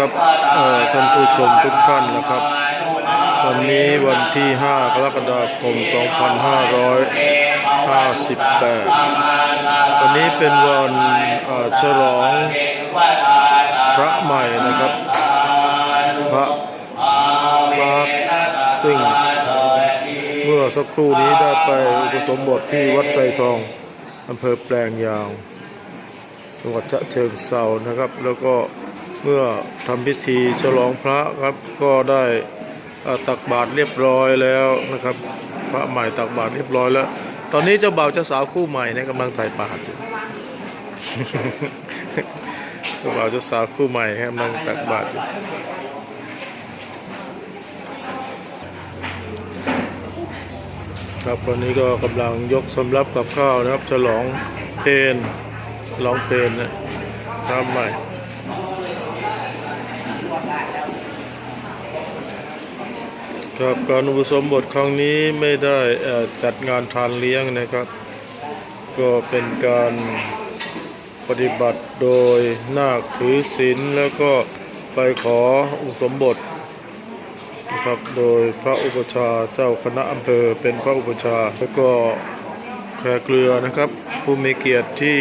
ครับท่านผู้ชมทุกท่านนะครับ วันนี้วันที่ 5 กรกฎาคม 2558 วันนี้เป็นวันฉลองพระใหม่นะครับ พระพระซึ่งเมื่อสักครู่นี้ได้ไปอุปสมบทที่วัดไซทองอำเภอแปลงยาวจังหวัดฉะเชิงเซานะครับ แล้วก็ เมื่อทำพิธีฉลองพระครับก็ได้ตักบาตรเรียบร้อยแล้วนะครับ พระใหม่ตักบาตรเรียบร้อยแล้ว ตอนนี้เจ้าบ่าวเจ้าสาวคู่ใหม่เนี่ยกำลังใส่บาตรอยู่เจ้าบ่าวเจ้าสาวคู่ใหม่กำลังตักบาตรครับวันนี้ก็กำลังยกสำรับกับข้าวนะครับ ฉลองเพลร้องเพลงนะทำใหม่ ครับการอุปสมบทครั้งนี้ไม่ได้จัดงานทานเลี้ยงนะครับ ก็เป็นการปฏิบัติโดยนาคถือศีลแล้วก็ไปขออุปสมบทนะครับโดยพระอุปชาเจ้าคณะอำเภอเป็นพระอุปชาแล้วก็แขกเกลือนะครับ ผู้มีเกียรติที่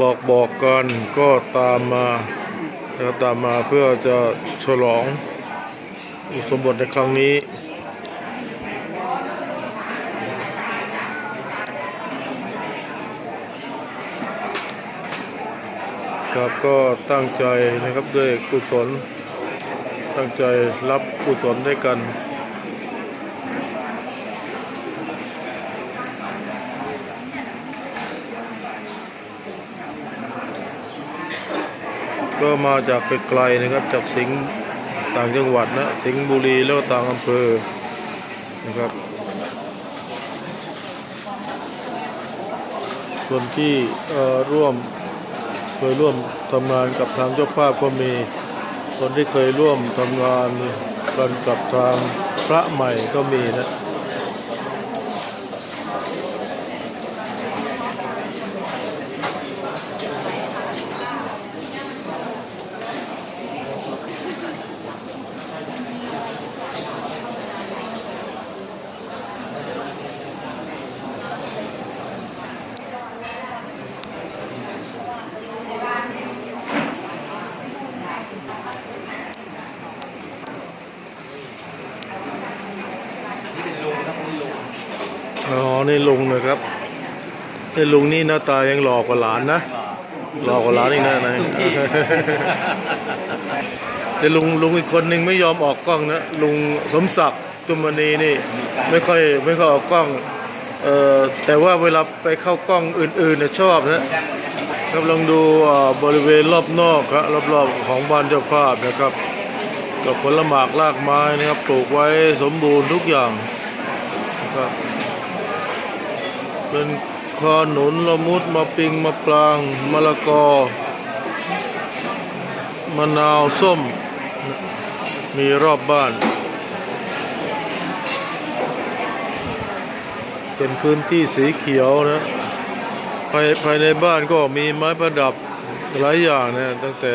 บอกบอกกันก็ตามมาแล้วตามมาเพื่อจะฉลองอุปสมบทในครั้งนี้ ครับก็ตั้งใจนะครับด้วยกุศล ตั้งใจรับกุศลด้วยกันก็มาจากไกลๆนะครับจากสิงห์ต่างจังหวัดนะสิงห์บุรีแล้วก็ต่างอำเภอนะครับ ส่วนที่ร่วม เคยร่วมทำงานกับทางเจ้าภาพก็มี คนที่เคยร่วมทำงานกันกับทางพระใหม่ก็มีนะ อ๋อนี่ลุงนะครับนี่ลุงนี่หน้าตายังหล่อกว่าหลานนะหล่อกว่าหลานอีกนะนะแต่ลุงลุงอีกคนหนึ่งไม่ยอมออกกล้องนะลุงสมศักดิ์จุมณีนี่ไม่ค่อยไม่ค่อยออกกล้องเอ่อแต่ว่าเวลาไปเข้ากล้องอื่นๆเนี่ยชอบนะกำลังดูบริเวณรอบนอกครับรอบๆของบ้านเจ้าภาพนะครับกับผลหมากรากไม้นะครับปลูกไว้สมบูรณ์ทุกอย่างนะครับ เป็นคอนุนละมุดมะปิงมะปรางมะละกอมะนาวส้ม มีรอบบ้าน เป็นพื้นที่สีเขียวนะภายภายในบ้านก็มีไม้ประดับหลายอย่างนะตั้งแต่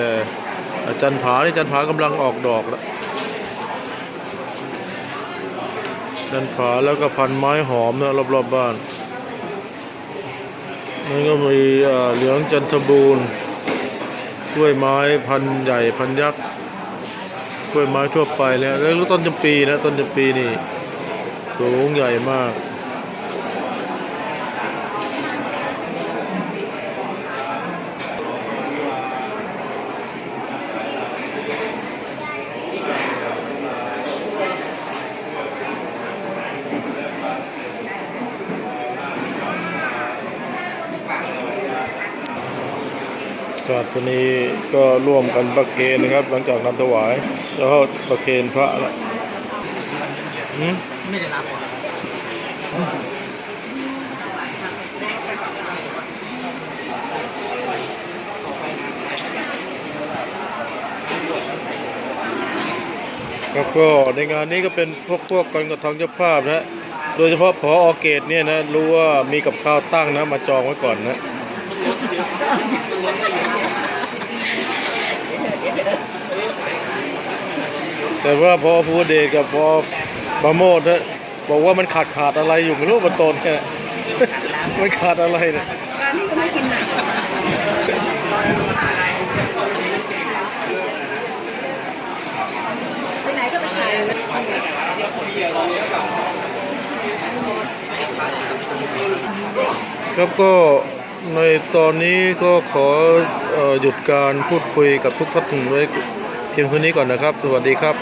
จันผานี่จันผากำลังออกดอกแล้วจันผาแล้วก็พันไม้หอมนะรอบๆบบ้าน นั่นก็มีเหลืองจันทบูรณ์กล้วยไม้พันธุ์ใหญ่พันธุ์ยักษ์กล้วยไม้ทั่วไปแล้วแล้วต้นจำปีนะต้นจำปีนี่สูงใหญ่มาก ครับวันนี้ก็ร่วมกันประเคนนะครับ หลังจากนำถวาย แล้วก็ประเคนพระละหืมไม่ได้รับครับก็ในงานนี้ก็เป็นพวกพวกกันกับทางเจ้าภาพนะ โดยเฉพาะพอออเกตเนี่ยนะ รู้ว่ามีกับข้าวตั้งนะ มาจองไว้ก่อนนะ แต่ว่าพอภูเดชกับพอประโมทเนี่ยบอกว่ามันขาดขาดอะไรอยู่ไม่รู้มันโตนแค่มันขาดอะไรเนี่ยร้านนี้ก็ไม่กินนักไปไหนก็ไปขายครับก็ ในตอนนี้ก็ขอออหยุดการพูดคุยกับทุกท่านไว้เพียงเท่านี้ก่อนนะครับ สวัสดีครับ